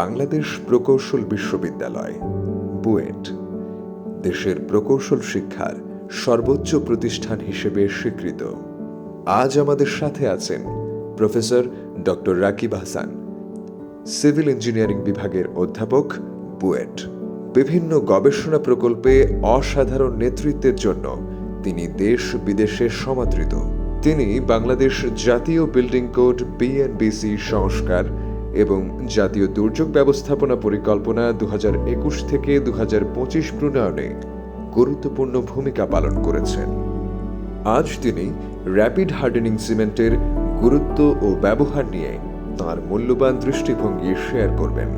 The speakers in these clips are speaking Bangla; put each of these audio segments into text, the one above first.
বাংলাদেশ প্রকৌশল বিশ্ববিদ্যালয়, বুয়েট। দেশের প্রকৌশল শিক্ষার সর্বোচ্চ প্রতিষ্ঠান হিসেবে স্বীকৃত। আজ আমাদের সাথে আছেন professor doctor Rakib Hasan, civil engineering বিভাগের অধ্যাপক, বুয়েট। বিভিন্ন গবেষণা প্রকল্পে অসাধারণ নেতৃত্বের জন্য তিনি দেশ বিদেশে সমাদৃত। তিনি বাংলাদেশ জাতীয় বিল্ডিং কোড বিএনবিসি সংস্কার এবং জাতীয় দুর্যোগ ব্যবস্থাপনা পরিকল্পনা দুহাজার একুশ থেকে দু প্রণয়নে গুরুত্বপূর্ণ ভূমিকা পালন করেছেন। আজ তিনি র্যাপিড হার্ডেনিং সিমেন্টের গুরুত্ব ও ব্যবহার নিয়ে তার মূল্যবান দৃষ্টিভঙ্গি শেয়ার করবেন।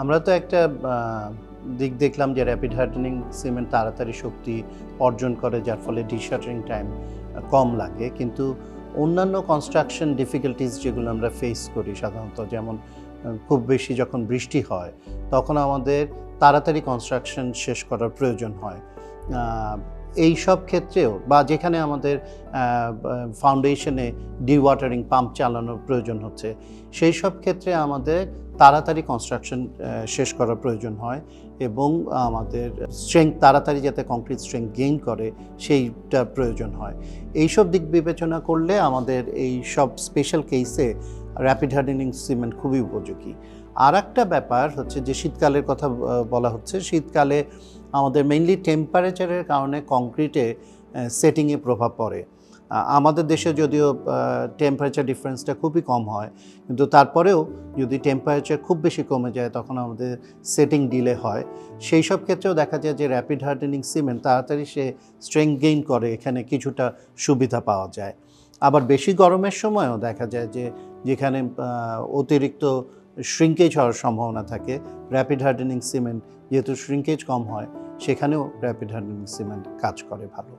আমরা তো একটা দিক দেখলাম যে র্যাপিড হার্ডেনিং সিমেন্ট তাড়াতাড়ি শক্তি অর্জন করে, যার ফলে ডিশাটারিং টাইম কম লাগে। কিন্তু অন্যান্য কনস্ট্রাকশন ডিফিকাল্টিস যেগুলো আমরা ফেস করি সাধারণত, যেমন খুব বেশি যখন বৃষ্টি হয়, তখন আমাদের তাড়াতাড়ি কনস্ট্রাকশন শেষ করার প্রয়োজন হয়। এই সব ক্ষেত্রেও বা যেখানে আমাদের ফাউন্ডেশনে ডিওয়াটারিং পাম্প চালানোর প্রয়োজন হচ্ছে, সেই সব ক্ষেত্রে আমাদের তাড়াতাড়ি কনস্ট্রাকশন শেষ করার প্রয়োজন হয় এবং আমাদের স্ট্রেংথ তাড়াতাড়ি যাতে কংক্রিট স্ট্রেংথ গেইন করে সেইটা প্রয়োজন হয়। এইসব দিক বিবেচনা করলে আমাদের এই সব স্পেশাল কেসে র্যাপিড হার্ডেনিং সিমেন্ট খুবই উপযোগী। আর একটা ব্যাপার হচ্ছে যে শীতকালের কথা বলা হচ্ছে, শীতকালে আমাদের মেইনলি টেম্পারেচারের কারণে কংক্রিটে সেটিংয়ে প্রভাব পড়ে। আমাদের দেশে যদিও টেম্পারেচার ডিফারেন্সটা খুবই কম হয়, কিন্তু তারপরেও যদি টেম্পারেচার খুব বেশি কমে যায়, তখন আমাদের সেটিং ডিলে হয়। সেই সব ক্ষেত্রেও দেখা যায় যে র্যাপিড হার্ডেনিং সিমেন্ট তাড়াতাড়ি সে স্ট্রেংথ গেইন করে, এখানে কিছুটা সুবিধা পাওয়া যায়। আবার বেশি গরমের সময়ও দেখা যায় যে যেখানে অতিরিক্ত শ্রিঙ্কেজ হওয়ার সম্ভাবনা থাকে। র্যাপিড হার্ডেনিং সিমেন্ট যেহেতু শ্রিঙ্কেজ কম হয়, সেখানেও র্যাপিড হার্ডেনিং সিমেন্ট কাজ করে ভালো।